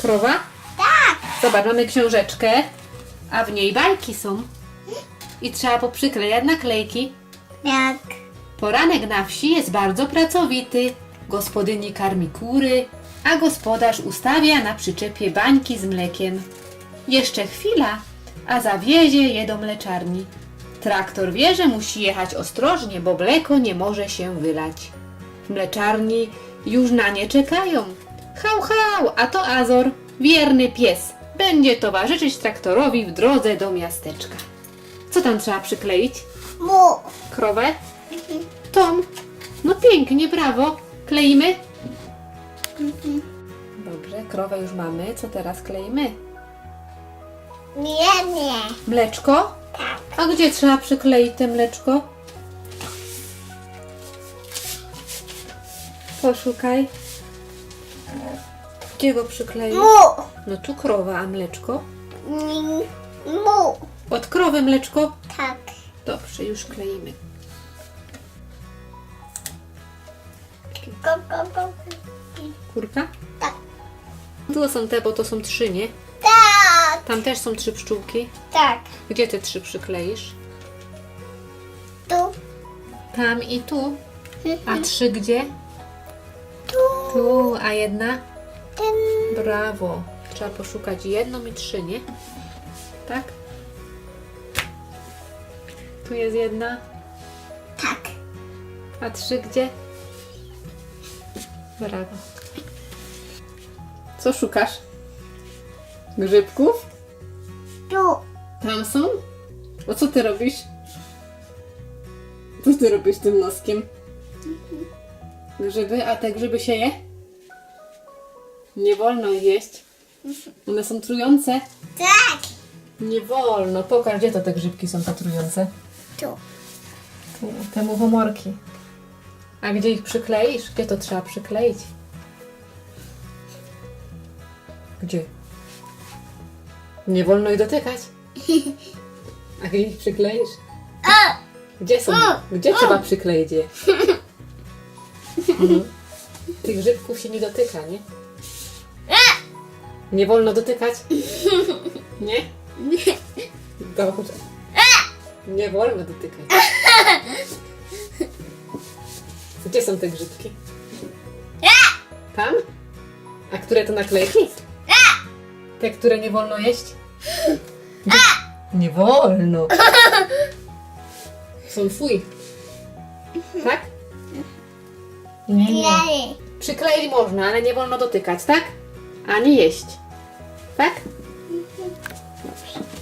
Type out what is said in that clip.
Krowa? Tak. Zobacz, mamy książeczkę, a w niej bajki są. I trzeba poprzyklejać naklejki. Jak. Poranek na wsi jest bardzo pracowity. Gospodyni karmi kury, a gospodarz ustawia na przyczepie bańki z mlekiem. Jeszcze chwila, a zawiezie je do mleczarni. Traktor wie, że musi jechać ostrożnie, bo mleko nie może się wylać. W mleczarni już na nie czekają. Hał, hał, a to Azor, wierny pies. Będzie towarzyszyć traktorowi w drodze do miasteczka. Co tam trzeba przykleić? Mu. Krowę? Tom? No pięknie, brawo. Kleimy? Dobrze, krowę już mamy. Co teraz kleimy? Nie, nie. Mleczko? Tak. A gdzie trzeba przykleić te mleczko? Poszukaj. Gdzie go przykleić? Mu. No tu krowa, a mleczko? Mu. Od krowy mleczko? Tak. Dobrze, już kleimy. Go, go, go. Kurka? Tak. Tu są te, bo to są trzy, nie? Tak. Tam też są trzy pszczółki. Tak. Gdzie te trzy przykleisz? Tu. Tam i tu. A trzy gdzie? Tu. Tu, a jedna? Ten. Brawo. Trzeba poszukać jedną i trzy, nie? Tak? Tu jest jedna, Tak. a trzy gdzie? Brawo. Co szukasz? Grzybków? Tu. Tam są? O co ty robisz? Co ty robisz tym noskiem? Grzyby, a te grzyby się je? Nie wolno ich jeść. One są trujące. Tak. Nie wolno. Pokaż, gdzie to te grzybki są te trujące. Tu. Tu, te muchomorki. A gdzie ich przykleisz? Gdzie to trzeba przykleić? Gdzie? Nie wolno ich dotykać. A gdzie ich przykleisz? Gdzie są? Gdzie trzeba przykleić je? Mhm. Tych grzybków się nie dotyka, nie? Nie wolno dotykać? Nie? Dobrze. Nie wolno dotykać. Gdzie są te grzybki? Tam? A które to naklejki? Te, które nie wolno jeść? Gdzie? Nie wolno. Są twój. Tak? Nie, nie. Przykleić można, ale nie wolno dotykać, tak? ani jeść. Tak? Mhm. Dobrze.